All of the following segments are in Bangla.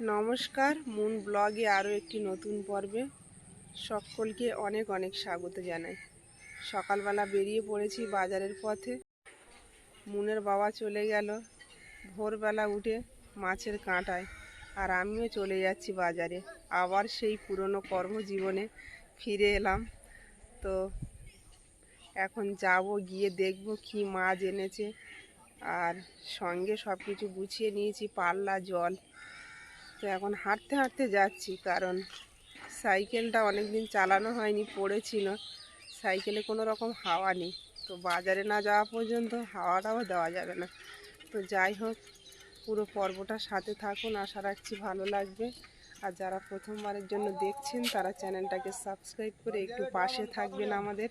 নমস্কার, মুন ব্লগে আরও একটি নতুন পর্বে সকলকে অনেক অনেক স্বাগত জানাই। সকালবেলা বেরিয়ে পড়েছি বাজারের পথে। মুনের বাবা চলে গেল ভোরবেলা উঠে মাছের কাঁটায় আর আমিও চলে যাচ্ছি বাজারে। আবার সেই পুরনো কর্মজীবনে ফিরে এলাম। তো এখন যাব, গিয়ে দেখব কি মাছ এনেছে। আর সঙ্গে সব কিছু গুছিয়ে নিয়েছি, পাল্লা, জল এখন হাঁটতে হাঁটতে যাচ্ছি, কারণ সাইকেলটা অনেক দিন চালানো হয়নি, পড়েছিল। সাইকেলে কোনো রকম হাওয়া নেই, তো বাজারে না যাওয়া পর্যন্ত হাওয়াটাও দেওয়া যাবে না। তো যাই হোক, পুরো পর্বটা সাথে থাকুন, আশা রাখছি ভালো লাগবে। আর যারা প্রথমবারের জন্য দেখছেন, তারা চ্যানেলটাকে সাবস্ক্রাইব করে একটু পাশে থাকবেন আমাদের।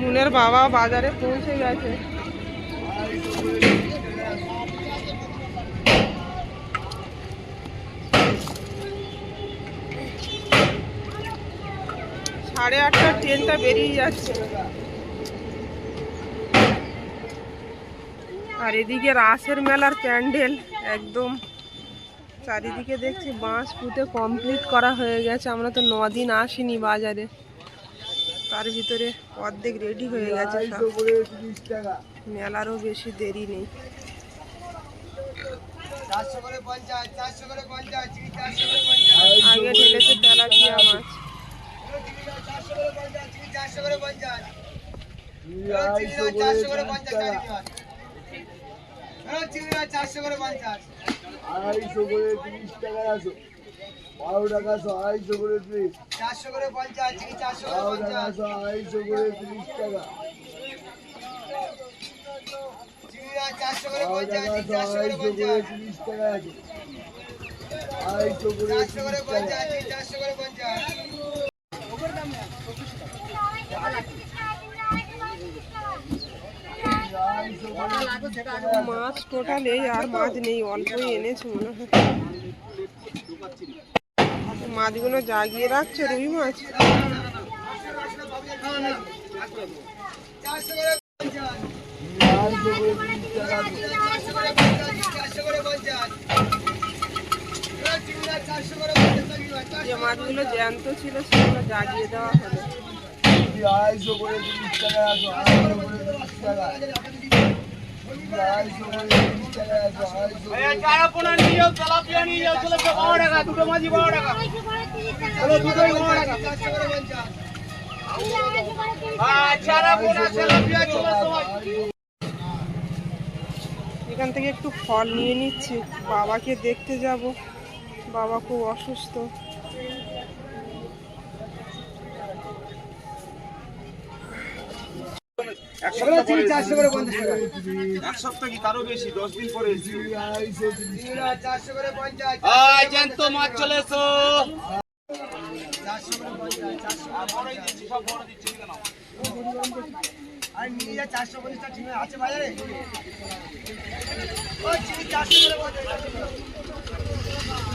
মুনের বাবা বাজারে পৌঁছে গেছে। সাড়ে আটটার ট্রেনটা বেরিয়ে যাচ্ছে। আর এদিকে রাসের মেলার প্যান্ডেল একদম। চারিদিকে দেখছি বাঁশ পুঁতে কমপ্লিট করা হয়ে গেছে। আমরা তো দিন আসিনি বাজারে। তার ভিতরে অর্ধেক রেডি হয়ে গেছে মেলারও বেশি দেরি নেই। আগে ঢেলেছে তেলাপিয়া মাছ। আড়াইশো করে তিরিশ টাকা আছে টাকা আড়াইশো করে তিরিশ চারশো করে পঞ্চাশ, আড়াইশো করে তিরিশ টাকা চারশো করে পঞ্চাশ আড়াইশো করে টাকা আছে চারশো করে পঞ্চাশ চারশো করে পঞ্চাশ আড়াইশো করে তিরিশ টাকা আছে। মাছ টোটাল আর মাছ নেই, অল্পই এনেছে মনে হয়। মাছগুলো জাগিয়ে রাখছে রুই মাছ। যে মাছগুলো জ্যান্ত ছিল, সেগুলো জাগিয়ে দেওয়া হলো। আড়াইশো করে তিরিশ টাকা আড়াইশো করে তিরিশ টাকা এখান থেকে একটু ফল নিয়ে নিচ্ছি। বাবাকে দেখতে যাব। বাবা খুব অসুস্থ। চারশো করে পঞ্চাশ টাকা। এক সপ্তাহ কি তারও বেশি? দশ দিন পরে চারশো করে পঞ্চাশ জ্যান্ত মাছ চলে এসো। চারশো করে পঞ্চাশ চারশো আর দিচ্ছি সব বড় দিচ্ছি কেন আর নিয়ে যা চারশো পঞ্চাশ ঠিক আছে বাজারে। ও চিনি চারশো করে পঞ্চাশ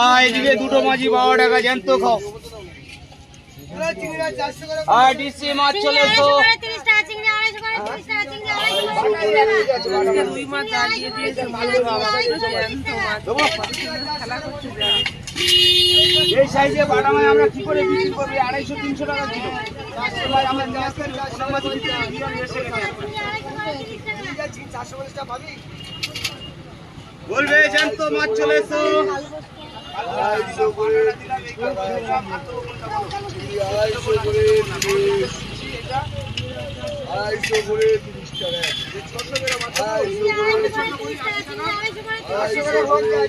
আয় এদিকে দুটো মাঝি বারো টাকা জ্যান্ত খাও। ডিসি মাছ চলে। এই সাইজে বাটামাই আমরা কি করে বিক্রি করবি? আড়াইশো তিনশো টাকা কিলো আমরা করি, চারশো বিরিয়ানি এসে বলবে জ্যান্ত মাছ চলে এসো। আড়াইশো করে তিরিশ টাকা। আড়াইশো করে আড়াইশো করে তিরিশ টাকা। আড়াইশো করে আড়াইশো করে।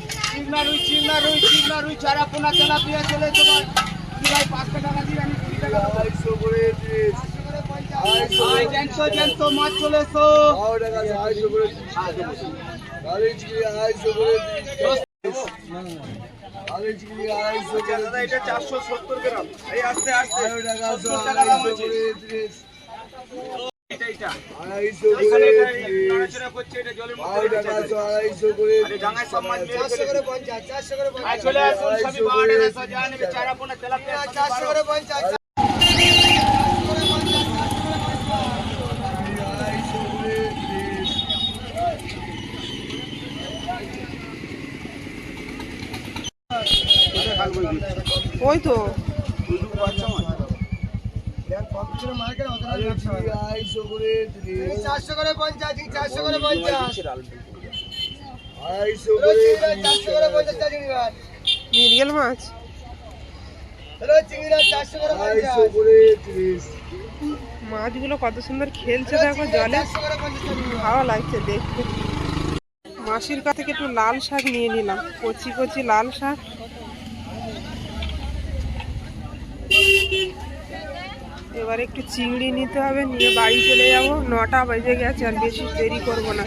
চিংড়া রুই, চিংড়া রুই, চিংড়া রুই, চারা পোনা তেলাপিয়া চলে তোমার। কি ভাই পাঁচশো টাকা দিয়ে আমি কুড়ি টাকা। আড়াইশো করে আড়াইশো জ্যান্ত মাছ চলে এসো। আড়াইশো করে। আড়াইশো করে দাদা, এটা চারশো সত্তর গ্রাম। এই আস্তে আস্তে। টাকা আছে সত্তর টাকা দাম আড়াইশো হয়েছে। করে তিরিশ এটা, এটা। আড়াইশো করে নড়াচড়া করছে, এটা জলের মধ্যে বারো টাকা রেখেছে। আছে আড়াইশো করে আরে ডাঙায় সব মাছ মেরে চারশো করে আয় চলে আসুন, সবই বারো টাকা, সব নেবে, চারা পোনা, তেলাপিয়া, সবই করে তিরিশ ওই তো কালি চিংড়ি আড়াইশো করে তিরিশ চারশো করে পঞ্চাশ চারশো করে পঞ্চাশ। আড়াইশো করে চারশো করে তিরিশ পঞ্চাশ। মিরগেল মাছ মাছগুলো কত সুন্দর খেলছে দেখো জলে। ভালো লাগছে দেখতে। মাসির কাছ থেকে একটু লাল শাক নিয়ে নিলাম কচি কচি লাল শাক। এবার একটু চিংড়ি নিতে হবে নিয়ে বাড়ি চলে যাব নটা বেজে গেছে আর বেশি দেরি করব না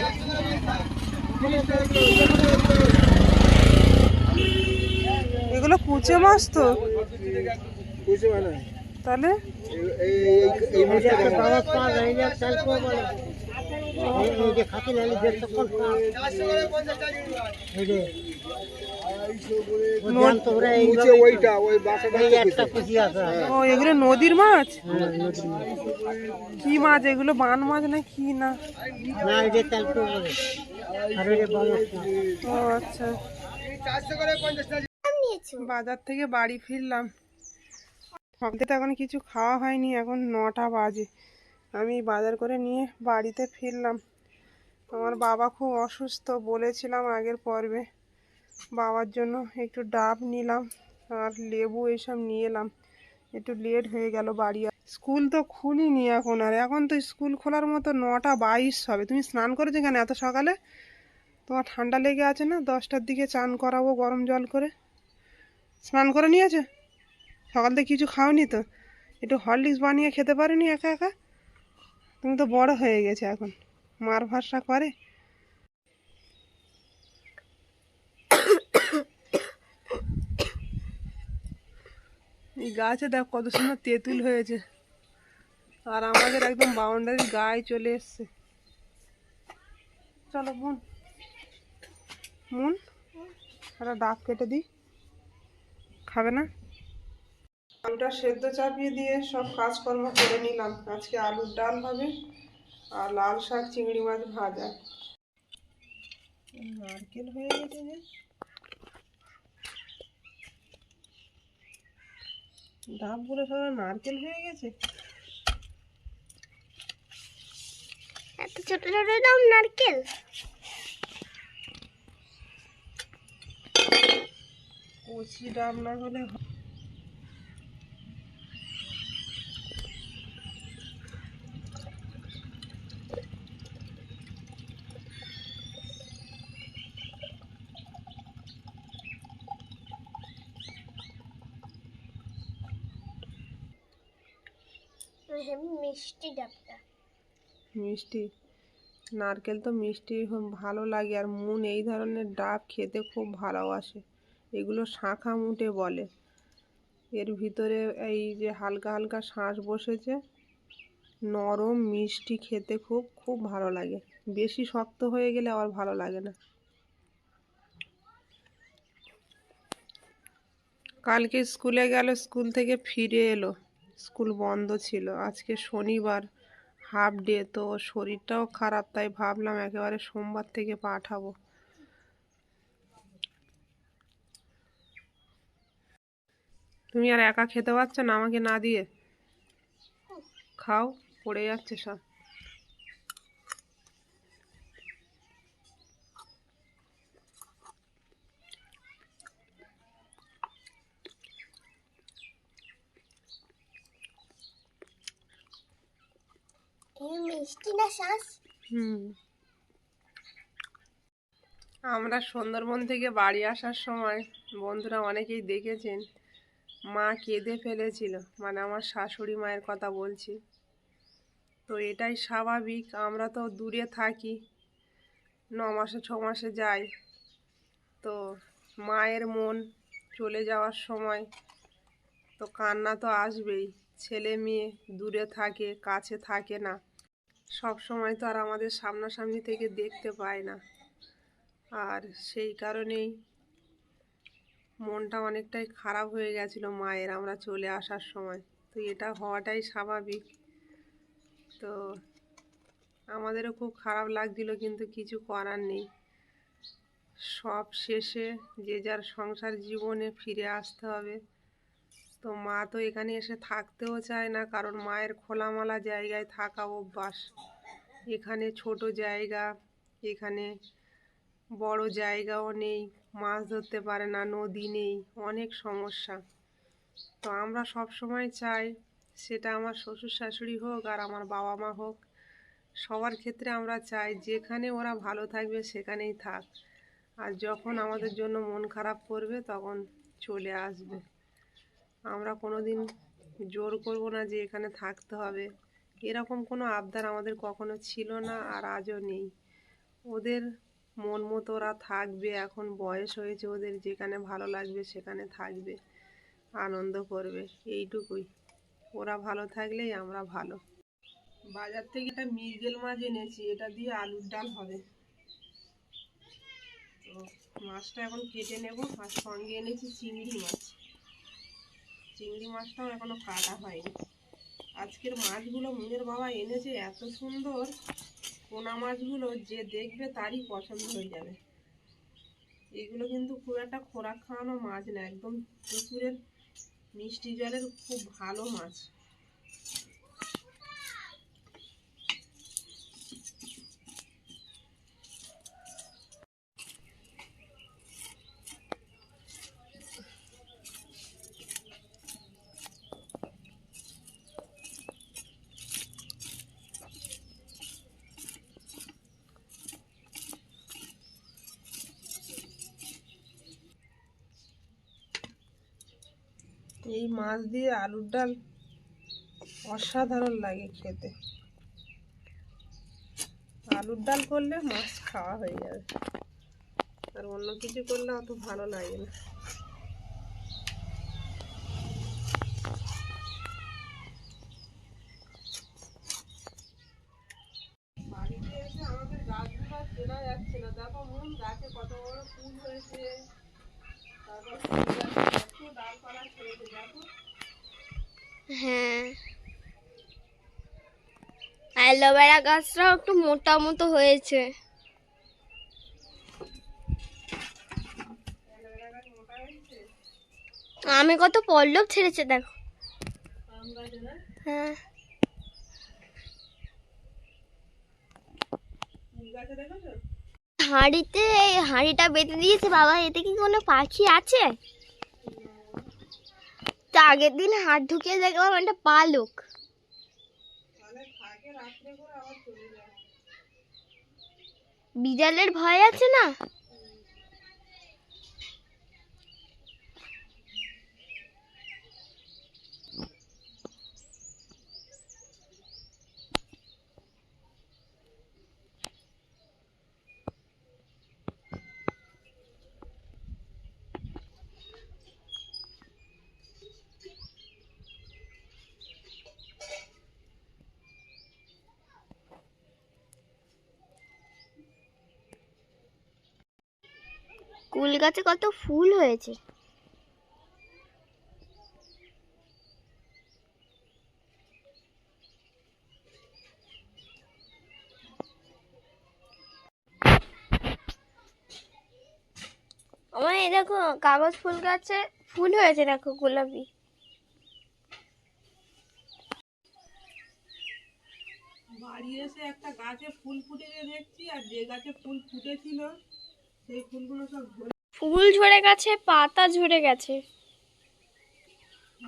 এগুলো কুচে মাছ তো তাহলে চারশো করে পঞ্চাশ চিংড়ি আড়াইশো করে ও এগুলো নদীর মাছ? কি মাছ? এগুলো বান মাছ না কি না? ও আচ্ছা। বাজার থেকে বাড়ি ফিরলাম। সবথেকে তো এখন কিছু খাওয়া হয়নি এখন নটা বাজে। আমি বাজার করে নিয়ে বাড়িতে ফিরলাম। আমার বাবা খুব অসুস্থ বলেছিলাম আগের পর্বে। বাবার জন্য একটু ডাব নিলাম আর লেবু এইসব নিয়ে এলাম। একটু লেট হয়ে গেল বাড়ি। স্কুল তো খুলিনি এখন আর। এখন তো স্কুল খোলার মতো নটা বাইশ হবে। তুমি স্নান করেছ কেন এত সকালে? তোমার ঠান্ডা লেগে আছে না? দশটার দিকে চান করাবো গরম জল করে। স্নান করে নিয়েছে? সকাল থেকে কিছু খাওনি তো? একটু হরলিক্স বানিয়ে খেতে পারেনি একা একা? তুমি তো বড় হয়ে গেছে এখন। মার ভরসা করে? এই গাছে দেখ কত সুন্দর তেঁতুল হয়েছে। আর আমাদের একদম বাউন্ডারির গায়ে চলে এসছে। চলো বোন মুন, একটা ডাব কেটে দিই। খাবে না? আলুটা সেদ্ধ চাপিয়ে দিয়ে সব কাজকর্ম করে নিলাম। আজকে আলুর ডাল হবে আর লাল শাক, চিংড়ি মাছ ভাজা। নারকেল হয়ে গেছে যে। ডাব বলে সবাই নারকেল হয়ে গেছে? এত ছোট ছোট দাম নারকেল? কচি ডাব না হলে হ- হেবি মিষ্টি ডাবটা। মিষ্টি। নারকেল তো মিষ্টি ভালো লাগে, আর মুন এই ধরনের ডাব খেতে খুব ভালোবাসে। এগুলো শাঁখা মুটে বলে। এর ভিতরে এই যে হালকা হালকা শাঁস বসেছে, নরম মিষ্টি খেতে খুব খুব ভালো লাগে। বেশি শক্ত হয়ে গেলে আবার ভালো লাগে না। কালকে স্কুলে গেল, স্কুল থেকে ফিরে এলো। স্কুল বন্ধ ছিল। আজকে শনিবার হাফ ডে তো শরীরটাও খারাপ, তাই ভাবলাম একেবারে সোমবার থেকে পাঠাবো। তুমি আর একা খেতে পারছ না আমাকে না দিয়ে? খাও, পড়ে যাচ্ছে সব। মিষ্টি না শ্বাস হুম। আমরা সুন্দরবন থেকে বাড়ি আসার সময় বন্ধুরা অনেকেই দেখেছেন মা কেঁদে ফেলেছিল। মানে আমার শাশুড়ি মায়ের কথা বলছি। তো এটাই স্বাভাবিক আমরা তো দূরে থাকি ন মাসে ছ মাসে যাই। তো মায়ের মন চলে যাওয়ার সময় তো কান্না তো আসবেই। ছেলে মেয়ে দূরে থাকে, কাছে থাকে না। সব সময় তো আর আমাদের সামনাসামনি থেকে দেখতে পায় না। আর সেই কারণেই মনটা অনেকটাই খারাপ হয়ে গেছিল মায়ের আমরা চলে আসার সময়। তো এটা হওয়াটাই স্বাভাবিক। তো আমাদেরও খুব খারাপ লাগছিল কিন্তু কিছু করার নেই। সব শেষে যে যার সংসার জীবনে ফিরে আসতে হবে। তো মা তো এখানে এসে থাকতেও চায় না, কারণ মায়ের খোলামালা জায়গায় থাকা অভ্যাস। এখানে ছোট জায়গা, এখানে বড় জায়গাও নেই, মাছ ধরতে পারে না, নদী নেই, অনেক সমস্যা। তো আমরা সব সময় চাই সেটা আমার শ্বশুর শাশুড়ি হোক আর আমার বাবা মা হোক, সবার ক্ষেত্রে আমরা চাই যেখানে ওরা ভালো থাকবে সেখানেই থাক। আর যখন আমাদের জন্য মন খারাপ করবে তখন চলে আসবে। আমরা কোনো দিন জোর করব না যে এখানে থাকতে হবে। এরকম কোনো আবদার আমাদের কখনো ছিল না আর আজও নেই। ওদের মন মতো ওরা থাকবে, এখন বয়স হয়েছে ওদের, যেখানে ভালো লাগবে সেখানে থাকবে, আনন্দ করবে, এইটুকুই। ওরা ভালো থাকলেই আমরা ভালো। বাজার থেকে একটা মৃগেল মাছ এনেছি, এটা দিয়ে আলুর ডাল হবে। তো মাছটা এখন কেটে নেব, আর সঙ্গে এনেছি চিংড়ি মাছ। চিংড়ি মাছটাও এখনও কাটা হয়নি। আজকের মাছগুলো মুনের বাবা এনেছে, এত সুন্দর। পোনা মাছগুলো যে দেখবে তারই পছন্দ হয়ে যাবে। এগুলো কিন্তু খুব একটা খোরাক খাওয়ানো মাছ না, একদম পুকুরের মিষ্টি জলের খুব ভালো মাছ এই মাছ দিয়ে আলুর ডাল অসাধারণ লাগে খেতে। আলুর ডাল করলে মাছ খাওয়া হয়ে যাবে। আর অন্য কিছু করলে অত ভালো লাগে না বাড়িতে এসে আমাদের গাছগুলো আর চেনা যাচ্ছে না দেখো মন গাছে কত বড় ফুল হয়েছে তারপর ফুল গাছে কত ডালপালা ছেড়েছে দেখো হ্যাঁ। অ্যালোভেরা গাছটাও একটু মোটা মতো হয়েছে। আমি কত পল্লব ছেড়েছে, দেখো। হ্যাঁ। হাঁড়িতে এই হাঁড়িটা বেঁধে দিয়েছে বাবা, এতে কি কোনো পাখি আছে? তো আগের দিন হাত ঢুকিয়ে দেখলাম একটা পালক বিড়ালের ভয় আছে না? কুল গাছে কত ফুল হয়েছে। আমার এই দেখো, কাগজ ফুল গাছে ফুল হয়েছে, দেখো গোলাপি। বাড়ি এসে একটা গাছে ফুল ফুটেছে দেখছি, আর যে গাছে ফুল ফুটেছিল সেই ফুলগুলো সব ঝরে ফুল ঝরে গেছে পাতা ঝরে গেছে।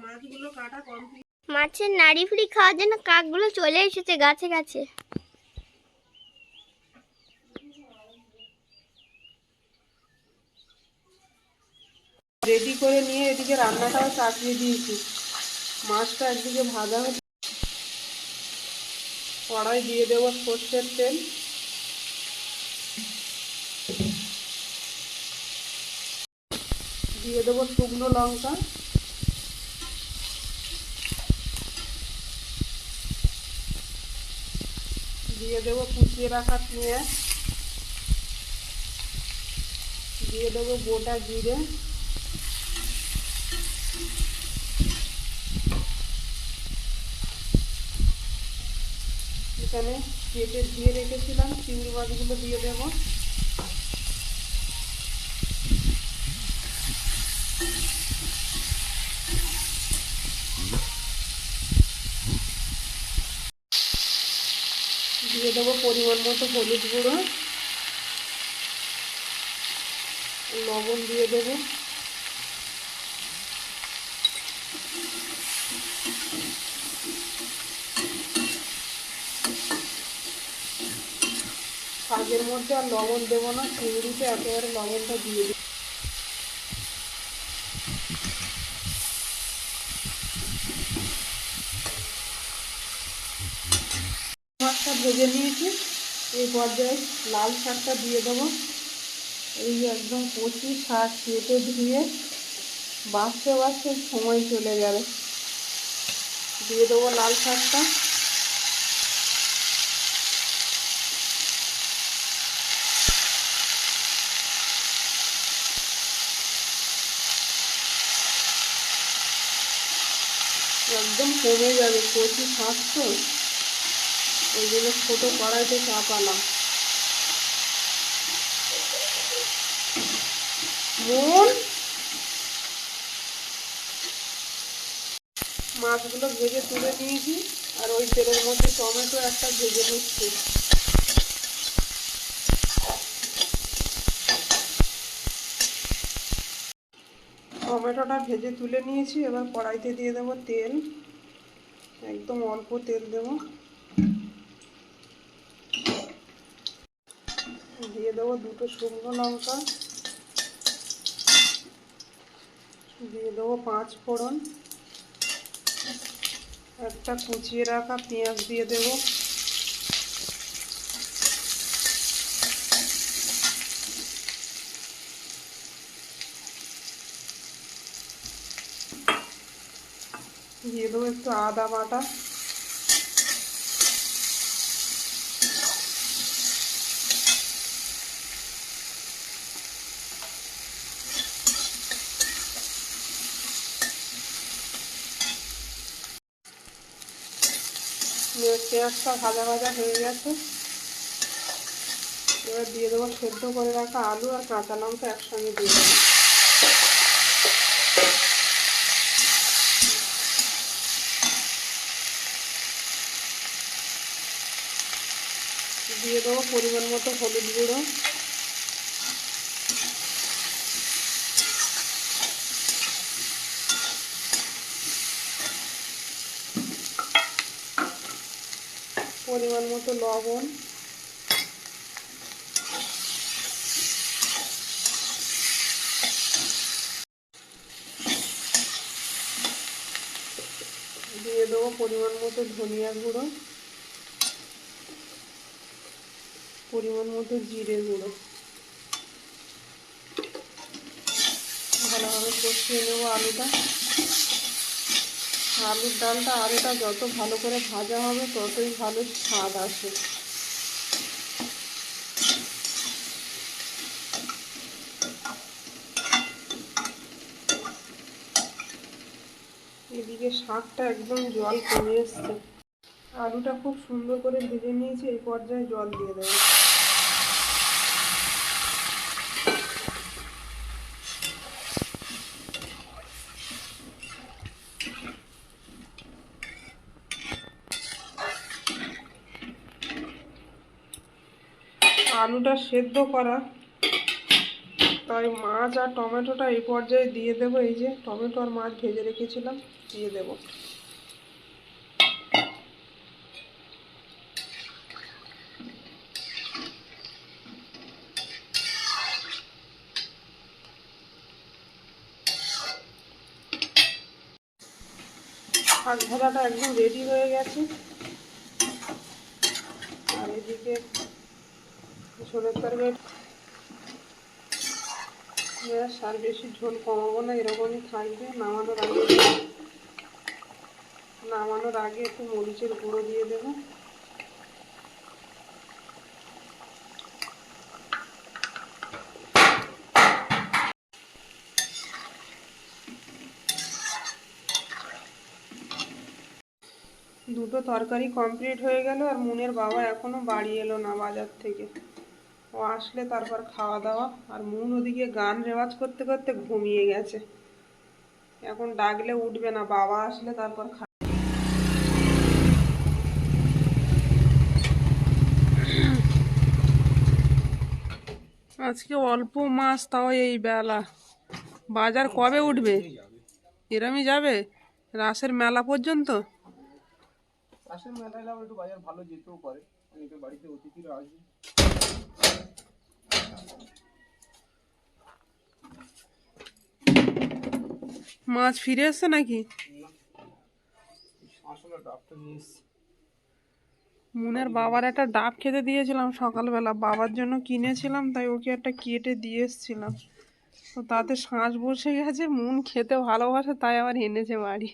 মাছগুলো কাটা কমপ্লিট মাছের নাড়ি ফুড়ি খাওয়ার জন্য কাকগুলো চলে এসেছে গাছে গাছে। রেডি করে নিয়ে এদিকে রান্নাটাও চাপিয়ে দিয়েছি। মাছটা একদিকে ভাজা হচ্ছে। কড়াই দিয়ে দেবো সর্ষের তেল। দিয়ে দেবো শুকনো লঙ্কা। দিয়ে দেবো কুচিয়ে রাখা পেঁয়াজ। দিয়ে দেবো গোটা জিরে। এখানে কেটে দিয়ে রেখেছিলাম, চিংড়ি মাছগুলো দিয়ে দেবো দিয়ে দেবো পরিমাণ মতো হলুদ গুঁড়ো। লবণ দিয়ে দেবো। শাকের মধ্যে আর লবণ দেবো না, চিংড়িতে একেবারে লবণটা দিয়ে দিই মাছটা ভেজে নিয়েছি এই পর্যায়ে লাল শাকটা দিয়ে দেবো। এই একদম কচি শাক কেটে ধুয়ে বাঁচতে বাঁচতে সময় চলে যাবে। দিয়ে দেবো লাল শাকটা। একদম কমে যাবে কচি শাক তো। ওই জন্য ছোটো কড়াইতে চাপালাম। মন মাছগুলো ভেজে তুলে নিয়েছি, আর ওই তেলের মধ্যে টমেটো একটা ভেজে নিচ্ছি। টমেটোটা ভেজে তুলে নিয়েছি, এবার কড়াইতে দিয়ে দেবো তেল। একদম অল্প তেল দেবো দিয়ে দেবো দুটো শুকনো লঙ্কা। দিয়ে দেবো পাঁচ ফোড়ন। একটা কুচিয়ে রাখা পেঁয়াজ দিয়ে দেবো। দিয়ে দেবো একটু আদা বাটা। পেঁয়াজটা ভাজা ভাজা হয়ে গেছে। এবার দিয়ে দেবো সেদ্ধ করে রাখা আলু আর কাঁচা লঙ্কা একসঙ্গে দিয়ে দেবো। দিয়ে দেবো পরিমাণ মতো হলুদ গুঁড়ো। পরিমাণ মতো লবণ। দিয়ে দেবো পরিমাণ মতো ধনিয়া গুঁড়ো, পরিমাণ মতো জিরে গুঁড়ো। ভালোভাবে কষিয়ে নেব আলুটা। আলুর ডালটা আলুটা যত ভালো করে ভাজা হবে, ততই ভালো স্বাদ আসে এদিকে শাকটা একদম জল কমে এসছে। আলুটা খুব সুন্দর করে ভেজে নিয়েছি, এই পর্যায়ে জল দিয়ে দেবো। আলুটা সেদ্ধ করা। তাই মাছ আর টমেটোটা এই পর্যায়ে দিয়ে দেবো। এই যে টমেটো আর মাছ ভেজে রেখেছিলাম, দিয়ে দেবো। শাক ভাজাটা একদম রেডি হয়ে গেছে। আর এদিকে ছোলের তরকারি আর বেশি ঝোল কমাবো না, এরকমই থাকবে। নামানোর আগে নামানোর আগে একটু মরিচের গুঁড়ো দিয়ে দেবো। দুটো তরকারি কমপ্লিট হয়ে গেল, আর মুনের বাবা এখনও বাড়ি এলো না বাজার থেকে। ও আসলে তারপর খাওয়া দাওয়া আর মন ওদিকে গান রেওয়াজ করতে করতে ঘুমিয়ে গেছে। এখন ডাকলে উঠবে না, বাবা আসলে তারপর খা আজকে অল্প মাছ তাও এই বেলা। বাজার কবে উঠবে? এরমই যাবে? রাসের মেলা পর্যন্ত? রাসের আবার একটু বাজার ভালো যেতেও পারে। বাড়িতে অতিথিরা আসবে। মাছ ফিরে এসছে নাকি? মুনের বাবার একটা ডাব খেতে দিয়েছিলাম সকালবেলা। বাবার জন্য কিনেছিলাম, তাই ওকে একটা কেটে দিয়ে এসছিলাম। তো তাতে শাঁস বসে গেছে, মুন খেতে ভালোবাসে, তাই আবার এনেছে বাড়ি।